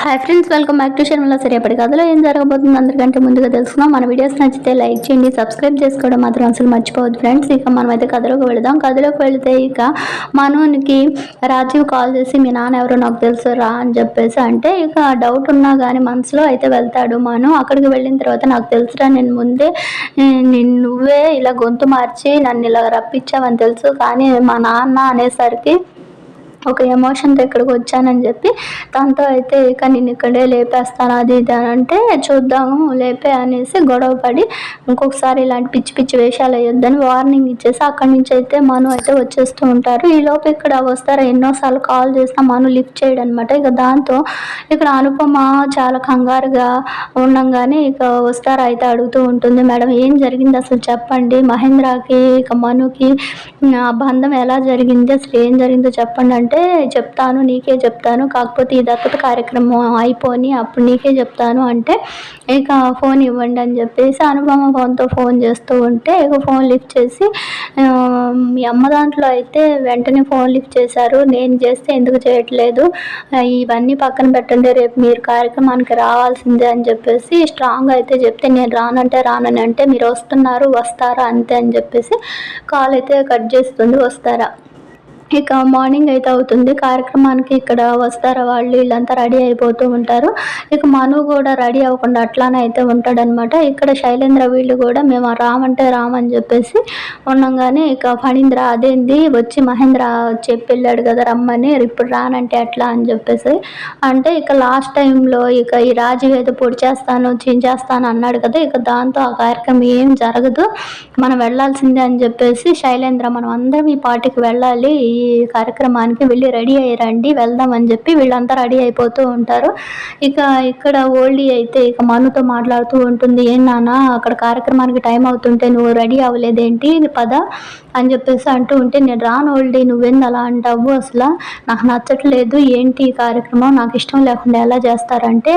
Hi friends welcome back to Sharmila సరేపటి కథలో ఏం జరగబోతుంది అందరికంటే ముందుగా తెలుసుకున్నాం మన వీడియోస్ నచ్చితే లైక్ చేయండి సబ్స్క్రైబ్ చేసుకోవడం మాత్రం అసలు మర్చిపోవద్దు ఫ్రెండ్స్ ఇక మనమైతే కథలోకి వెళదాం. కథలోకి వెళితే ఇక మనోనికి రాజీవ్ కాల్ చేసి మీ నాన్న ఎవరో నాకు తెలుసు రా అని చెప్పేసి అంటే ఇక డౌట్ ఉన్నా కానీ మనసులో అయితే వెళ్తాడు మను. అక్కడికి వెళ్ళిన తర్వాత నాకు తెలుసురా నేను ముందే నువ్వే ఇలా గొంతు మార్చి నన్ను ఇలా రప్పించావని తెలుసు. కానీ మా నాన్న అనేసరికి ఒక ఎమోషన్తో ఇక్కడికి వచ్చానని చెప్పి తనతో అయితే ఇక నేను ఇక్కడే లేపేస్తాను అది ఇది అని అంటే చూద్దాము లేపే అనేసి గొడవ పడి ఇంకొకసారి ఇలాంటి పిచ్చి పిచ్చి వేషాలు వేయొద్దని వార్నింగ్ ఇచ్చేసి అక్కడి నుంచి అయితే మను అయితే వచ్చేస్తూ ఉంటారు. ఈ లోపు ఇక్కడ వస్తారా ఎన్నోసార్లు కాల్ చేసినా మను లిఫ్ట్ చేయడం అనమాట ఇక దాంతో ఇక్కడ అనుపమ చాలా కంగారుగా ఉండంగానే ఇక వస్తారా అయితే అడుగుతూ ఉంటుంది. మేడం ఏం జరిగింది అసలు చెప్పండి. మహేంద్రకి ఇక మనుకి బంధం ఎలా జరిగింది? అసలు ఏం జరిగిందో చెప్పండి అంటే అంటే చెప్తాను నీకే చెప్తాను. కాకపోతే ఈ దత్తత కార్యక్రమం అయిపోని అప్పుడు నీకే చెప్తాను అంటే ఇక ఫోన్ ఇవ్వండి అని చెప్పేసి అనుపమ ఫోన్తో ఫోన్ చేస్తూ ఉంటే ఇక ఫోన్ లిఫ్ట్ చేసి మీ అమ్మ దాంట్లో అయితే వెంటనే ఫోన్ లిఫ్ట్ చేశారు. నేను చేస్తే ఎందుకు చేయట్లేదు? ఇవన్నీ పక్కన పెట్టండి రేపు మీరు కార్యక్రమానికి రావాల్సిందే అని చెప్పేసి స్ట్రాంగ్ అయితే చెప్తే నేను రానంటే రానని అంటే మీరు వస్తున్నారు వస్తారా అంతే అని చెప్పేసి కాల్ అయితే కట్ చేస్తుంది వస్తారా? ఇక మార్నింగ్ అయితే అవుతుంది. కార్యక్రమానికి ఇక్కడ వస్తారా వాళ్ళు. వీళ్ళంతా రెడీ అయిపోతూ ఉంటారు. ఇక మను కూడా రెడీ అవ్వకుండా అట్లానే అయితే ఉంటాడనమాట ఇక్కడ శైలేంద్ర వీళ్ళు కూడా మేము రామంటే రామని చెప్పేసి ఉండగానే ఇక ఫణీంద్ర అదేంది? వచ్చి మహేంద్ర చెప్పి వెళ్ళాడు కదా రమ్మని. ఇప్పుడు రానంటే ఎట్లా? అని చెప్పేసి. అంటే ఇక లాస్ట్ టైంలో ఇక ఈ రాజు ఏదో పొడి చేస్తాను చించేస్తాను అన్నాడు కదా. ఇక దాంతో ఆ కార్యక్రమం ఏం జరగదు. మనం వెళ్ళాల్సిందే అని చెప్పేసి శైలేంద్ర మనం అందరం ఈ పార్టీకి వెళ్ళాలి. ఈ కార్యక్రమానికి వెళ్ళి రెడీ అయ్యారండి వెళ్దాం అని చెప్పి వీళ్ళంతా రెడీ అయిపోతూ ఉంటారు. ఇక ఇక్కడ ఓల్డీ అయితే ఇక మనుతో మాట్లాడుతూ ఉంటుంది ఏం నాన్న అక్కడ కార్యక్రమానికి టైం అవుతుంటే నువ్వు రెడీ అవ్వలేదేంటి? పద అని చెప్పేసి అంటూ ఉంటే నేను రాను ఓల్డీ నువ్వేంది అలా అంటావు అసలు? నాకు నచ్చట్లేదు ఏంటి ఈ కార్యక్రమం? నాకు ఇష్టం లేకుండా ఎలా చేస్తారంటే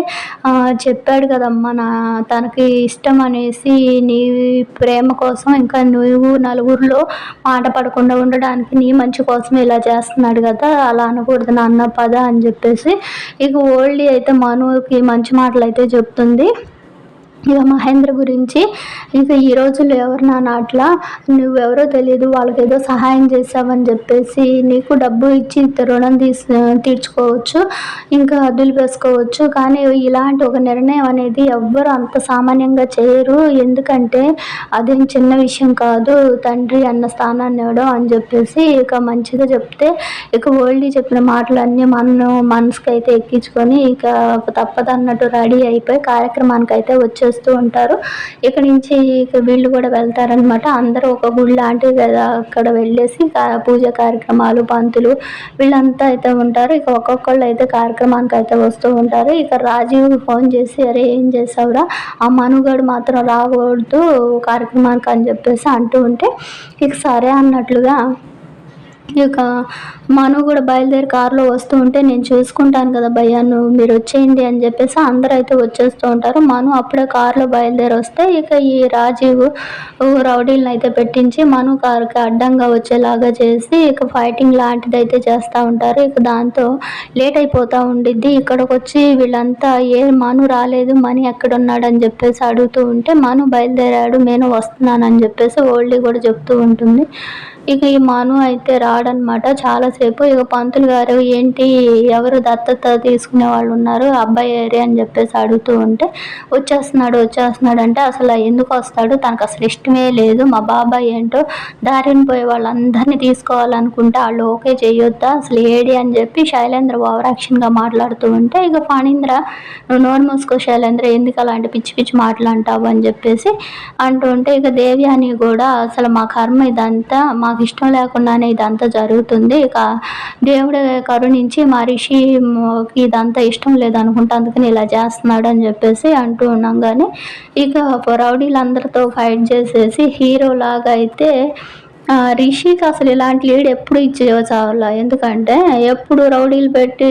చెప్పాడు కదమ్మా నా తనకి ఇష్టం అనేసి నీ ప్రేమ కోసం ఇంకా నువ్వు నలుగురిలో మాట పడకుండా ఉండడానికి నీ మంచి కోసం ఇలా చేస్తున్నాడు కదా అలా అనకూడదు నాన్న పద అని చెప్పేసి ఇక ఓల్డీ అయితే మనుకి మంచి మాటలు అయితే చెప్తుంది. ఇక మహేంద్ర గురించి ఇక ఈ రోజుల్లో ఎవరు నా నాట్లా? నువ్వెవరో తెలియదు వాళ్ళకి ఏదో సహాయం చేసావని చెప్పేసి నీకు డబ్బు ఇచ్చి రుణం తీసి తీర్చుకోవచ్చు ఇంకా దులిపేసుకోవచ్చు కానీ ఇలాంటి ఒక నిర్ణయం అనేది ఎవ్వరు అంత సామాన్యంగా చేయరు. ఎందుకంటే అదేం చిన్న విషయం కాదు. తండ్రి అన్న స్థానాన్ని ఇవ్వడం అని చెప్పేసి ఇక మంచిగా చెప్తే ఇక ఓల్డీ చెప్పిన మాటలన్నీ మనం మనసుకి అయితే ఎక్కించుకొని ఇక తప్పదన్నట్టు రెడీ అయిపోయి కార్యక్రమానికి అయితే వచ్చేసి చేస్తూ ఉంటారు. ఇక్కడ నుంచి వీళ్ళు కూడా వెళ్తారనమాట అందరూ ఒక గుడి లాంటిది కదా అక్కడ వెళ్ళేసి పూజ కార్యక్రమాలు పంతులు వీళ్ళంతా అయితే ఉంటారు. ఇక ఒక్కొక్కళ్ళు అయితే కార్యక్రమానికి అయితే వస్తూ ఉంటారు. ఇక రాజీవ్ ఫోన్ చేసి అరే ఏం చేసావురా? ఆ మనుగడు మాత్రం రాకూడదు కార్యక్రమానికి అని చెప్పేసి అంటూ ఉంటే ఇక సరే అన్నట్లుగా ఇక మను కూడా బయలుదేరి కారులో వస్తూ ఉంటే నేను చూసుకుంటాను కదా భయ్యా నువ్వు మీరు వచ్చేయండి అని చెప్పేసి అందరూ అయితే వచ్చేస్తూ ఉంటారు. మను అప్పుడే కారులో బయలుదేరి వస్తే ఇక ఈ రాజీవ్ రౌడీలను అయితే పెట్టించి మను కారుకి అడ్డంగా వచ్చేలాగా చేసి ఇక ఫైటింగ్ లాంటిది అయితే చేస్తూ ఉంటారు. ఇక దాంతో లేట్ అయిపోతూ ఉండిద్ది. ఇక్కడికి వచ్చి వీళ్ళంతా ఏ మను రాలేదు మనీ ఎక్కడ అని చెప్పేసి అడుగుతూ ఉంటే మను బయలుదేరాడు నేను వస్తున్నానని చెప్పేసి ఓల్డీ కూడా చెప్తూ ఉంటుంది. ఇక ఈ మను అయితే రాడనమాట చాలాసేపు ఇక పంతులు గారు ఏంటి ఎవరు దత్తత తీసుకునే వాళ్ళు ఉన్నారు అబ్బాయి ఏరి అని చెప్పేసి అడుగుతూ ఉంటే వచ్చేస్తున్నాడు వచ్చేస్తున్నాడు అంటే అసలు ఎందుకు వస్తాడు? తనకు అసలు ఇష్టమే లేదు. మా బాబాయ్ ఏంటో దారిని పోయే వాళ్ళందరినీ తీసుకోవాలనుకుంటే వాళ్ళు ఓకే చేయొద్దా అసలు ఏడి అని చెప్పి శైలేంద్ర ఓవరాక్షన్గా మాట్లాడుతూ ఉంటే ఇక ఫణీంద్ర నువ్వు నోరు మూసుకో శైలేంద్ర ఎందుకు అలాంటి పిచ్చి పిచ్చి మాటలు అని చెప్పేసి అంటూ ఉంటే ఇక దేవ్యాని కూడా అసలు మా కర్మ ఇదంతా మాకు ఇష్టం లేకుండానే ఇదంతా జరుగుతుంది. ఇక దేవుడు కరుణించి మా రిషికి ఇదంతా ఇష్టం లేదనుకుంటా అందుకని ఇలా చేస్తున్నాడు అని చెప్పేసి అంటూ ఉన్నాం కానీ ఇక రౌడీలందరితో ఫైట్ చేసేసి హీరోలాగా అయితే రిషికి అసలు ఇలాంటి లీడ్ ఎప్పుడు ఇచ్చే ఎందుకంటే ఎప్పుడు రౌడీలు పెట్టి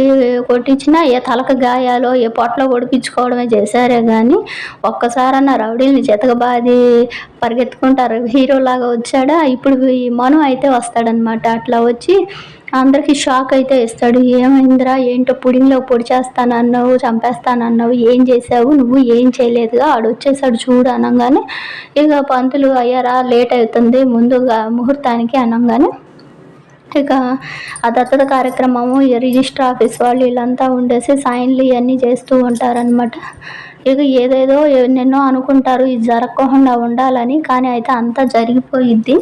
కొట్టించినా ఏ తలకు గాయాలో ఏ పొట్టలో పొడిపించుకోవడమే చేశారే కానీ ఒక్కసారన్నా రౌడీల్ని చెతకబాది పరిగెత్తుకుంటారు హీరోలాగా వచ్చాడా? ఇప్పుడు ఈ మను అయితే వస్తాడనమాట అట్లా వచ్చి అందరికీ షాక్ అయితే ఇస్తాడు ఏమైందిరా? ఏంటో పుడింగ్లో పొడి చేస్తానన్నావు చంపేస్తానన్నావు ఏం చేసావు నువ్వు ఏం చేయలేదుగా? ఆడు వచ్చేసాడు చూడు అనగానే. ఇక పంతులు అయ్యారా? లేట్ అవుతుంది. ముందుగా ముహూర్తానికి అనగానే. ఇక ఆ దత్తత కార్యక్రమము రిజిస్టర్ ఆఫీస్ వాళ్ళు వీళ్ళంతా ఉండేసి సైన్లు ఇవన్నీ చేస్తూ ఉంటారనమాట ఇక ఏదేదో ఎన్నెన్నో అనుకుంటారు ఇది జరగకుండా ఉండాలని కానీ అయితే అంతా జరిగిపోయిద్ది.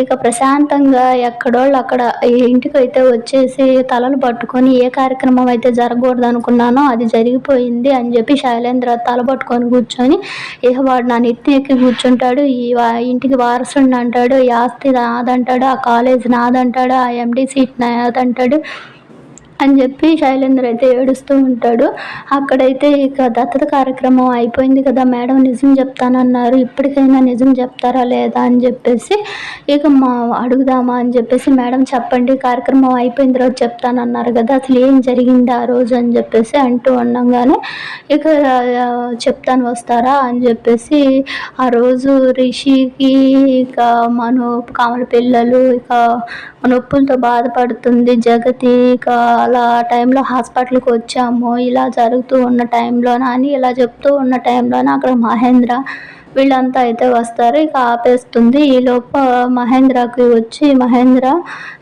ఇక ప్రశాంతంగా ఎక్కడోళ్ళు అక్కడ ఇంటికి అయితే వచ్చేసి తలలు పట్టుకొని ఏ కార్యక్రమం అయితే జరగకూడదు అనుకున్నానో అది జరిగిపోయింది అని చెప్పి శైలేంద్ర తల పట్టుకొని కూర్చొని ఇక వాడు నా నెత్తి ఎక్కి కూర్చుంటాడు. ఈ ఇంటికి వారసుడిని అంటాడు ఈ ఆస్తి నాదంటాడు ఆ కాలేజ్ నాదంటాడు ఆ ఎండి సీట్ నాదంటాడు. అని చెప్పి శైలేంద్ర అయితే ఏడుస్తూ ఉంటాడు. అక్కడైతే ఇక దత్తత కార్యక్రమం అయిపోయింది కదా మేడం నిజం చెప్తానన్నారు ఇప్పటికైనా నిజం చెప్తారా లేదా అని చెప్పేసి ఇక మా అడుగుదామా అని చెప్పేసి మేడం చెప్పండి కార్యక్రమం అయిపోయిన తర్వాత చెప్తానన్నారు కదా అసలు ఏం జరిగింది ఆ రోజు అని చెప్పేసి అంటూ ఉండగానే ఇక చెప్తాను వస్తారా అని చెప్పేసి ఆ రోజు రిషికి ఇక మను కామల పిల్లలు ఇక నొప్పులతో బాధపడుతుంది జగతి ఇక అలా టైంలో హాస్పిటల్కి వచ్చాము. ఇలా జరుగుతూ ఉన్న టైంలోన అని ఇలా చెప్తూ ఉన్న టైంలోన అక్కడ మహేంద్ర వీళ్ళంతా అయితే వస్తారు. ఇక ఆపేస్తుంది. ఈ లోప మహేంద్రకి వచ్చి మహేంద్ర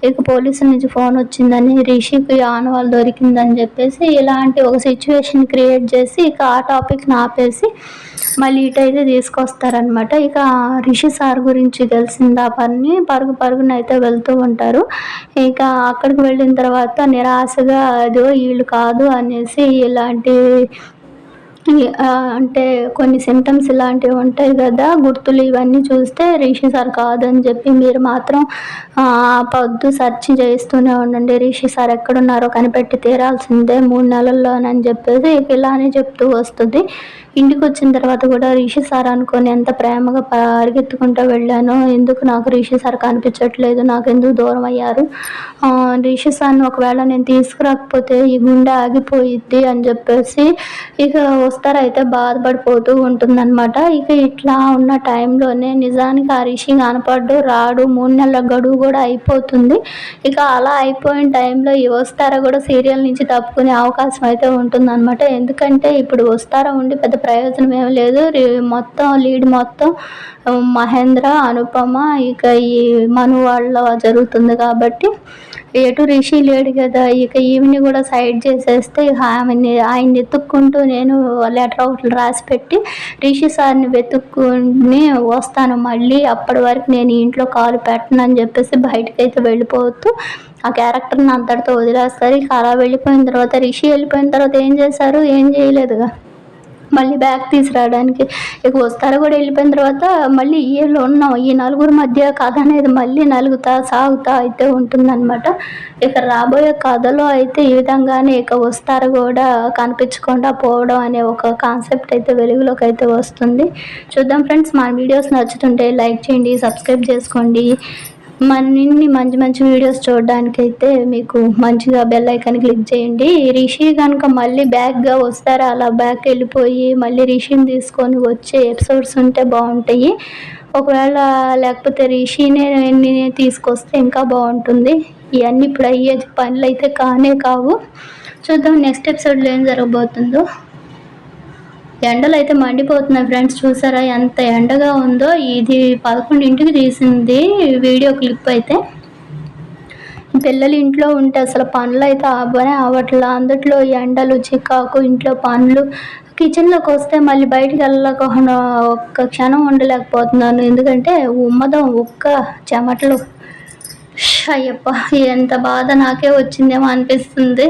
ఇక పోలీసుల నుంచి ఫోన్ వచ్చిందని రిషికి ఆనవాళ్ళు దొరికిందని చెప్పేసి ఇలాంటి ఒక సిచ్యువేషన్ క్రియేట్ చేసి ఇక ఆ టాపిక్ని ఆపేసి మళ్ళీ ఇటైతే తీసుకొస్తారనమాట ఇక రిషి సార్ గురించి తెలిసింది ఆ పని పరుగు పరుగున అయితే వెళ్తూ ఉంటారు. ఇక అక్కడికి వెళ్ళిన తర్వాత నిరాశగా అదో వీళ్ళు కాదు అనేసి ఇలాంటి అంటే కొన్ని సిమ్టమ్స్ ఇలాంటివి ఉంటాయి కదా గుర్తులు ఇవన్నీ చూస్తే రిషి సార్ కాదని చెప్పి మీరు మాత్రం పొద్దు సెర్చ్ చేస్తూనే ఉండండి. రిషి సార్ ఎక్కడున్నారో కనిపెట్టి తీరాల్సిందే మూడు నెలల్లోనని చెప్పేసి ఇలానే చెప్తూ వస్తుంది. ఇంటికి వచ్చిన తర్వాత కూడా రిషి సార్ అనుకొని ఎంత ప్రేమగా పరిగెత్తుకుంటూ వెళ్ళాను ఎందుకు నాకు రిషి సార్ కనిపించట్లేదు నాకు ఎందుకు దూరం అయ్యారు? రిషి సార్ని ఒకవేళ నేను తీసుకురాకపోతే ఈ గుండె ఆగిపోయిద్ది అని చెప్పేసి ఇక వస్తారైతే బాధపడిపోతూ ఉంటుందన్నమాట. ఇక ఇట్లా ఉన్న టైంలోనే నిజానికి ఆ రిషి కనపడ్డు రాడు మూడు నెలల గడువు కూడా అయిపోతుంది. ఇక అలా అయిపోయిన టైంలో ఈ వస్తారా కూడా సీరియల్ నుంచి తప్పుకునే అవకాశం అయితే ఉంటుందన్నమాట. ఎందుకంటే ఇప్పుడు వస్తారా ఉండి పెద్ద ప్రయోజనం ఏం లేదు. మొత్తం లీడ్ మొత్తం మహేంద్ర అనుపమ ఇక ఈ మను వాళ్ళ జరుగుతుంది కాబట్టి ఎటు రిషి లేడు కదా ఇక ఈవిని కూడా సైడ్ చేసేస్తే ఆమెని ఆయన్ని ఎత్తుక్కుంటూ నేను లెటర్ ఒకటి రాసి పెట్టి రిషి సార్ని వెతుక్కుని వస్తాను. మళ్ళీ అప్పటి వరకు నేను ఇంట్లో కాలు పెట్టను అని చెప్పేసి బయటకైతే వెళ్ళిపోవద్దు. వెళ్ళిపోతూ ఆ క్యారెక్టర్ని అంతటితో వదిలేస్తారు. ఇక అలా వెళ్ళిపోయిన తర్వాత రిషి వెళ్ళిపోయిన తర్వాత ఏం చేశారు? ఏం చేయలేదుగా. మళ్ళీ బ్యాగ్ తీసుకురావడానికి. ఇక వస్తారా కూడా వెళ్ళిపోయిన తర్వాత మళ్ళీ ఈలో ఉన్నాం. ఈ నలుగురు మధ్య కథ అనేది మళ్ళీ నలుగుతా సాగుతా అయితే ఉంటుందన్నమాట. ఇక రాబోయే కథలో అయితే ఈ విధంగానే ఇక వస్తారు కూడా కనిపించకుండా పోవడం అనే ఒక కాన్సెప్ట్ అయితే వెలుగులోకి అయితే వస్తుంది. చూద్దాం ఫ్రెండ్స్ మా వీడియోస్ నచ్చుతుంటే లైక్ చేయండి సబ్స్క్రైబ్ చేసుకోండి. మరిన్ని మంచి మంచి వీడియోస్ చూడడానికి అయితే మీకు మంచిగా బెల్ ఐకాన్ క్లిక్ చేయండి. రిషి కనుక మళ్ళీ బ్యాక్గా వస్తారా? అలా బ్యాక్ వెళ్ళిపోయి మళ్ళీ రిషిని తీసుకొని వచ్చే ఎపిసోడ్స్ ఉంటే బాగుంటాయి. ఒకవేళ లేకపోతే రిషినే తీసుకొస్తే ఇంకా బాగుంటుంది. ఇవన్నీ ఇప్పుడు అయ్యే పనులు అయితే కానే కావు. చూద్దాం నెక్స్ట్ ఎపిసోడ్లో ఏం జరగబోతుందో. ఎండలు అయితే మండిపోతున్నాయి ఫ్రెండ్స్ చూసారా ఎంత ఎండగా ఉందో. ఇది పదకొండింటికి తీసింది వీడియో క్లిప్ అయితే. పిల్లలు ఇంట్లో ఉంటే అసలు పనులు అయితే అవ్వనే అవ్వట్లా. అందుట్లో ఎండలు చికాకు ఇంట్లో పనులు కిచెన్లోకి వస్తే మళ్ళీ బయటికి వెళ్ళకుండా ఒక్క క్షణం ఉండలేకపోతున్నాను. ఎందుకంటే ఉమ్మదం ఒక్క చెమటలు. అయ్యప్ప ఎంత బాధ నాకే వచ్చిందేమో అనిపిస్తుంది.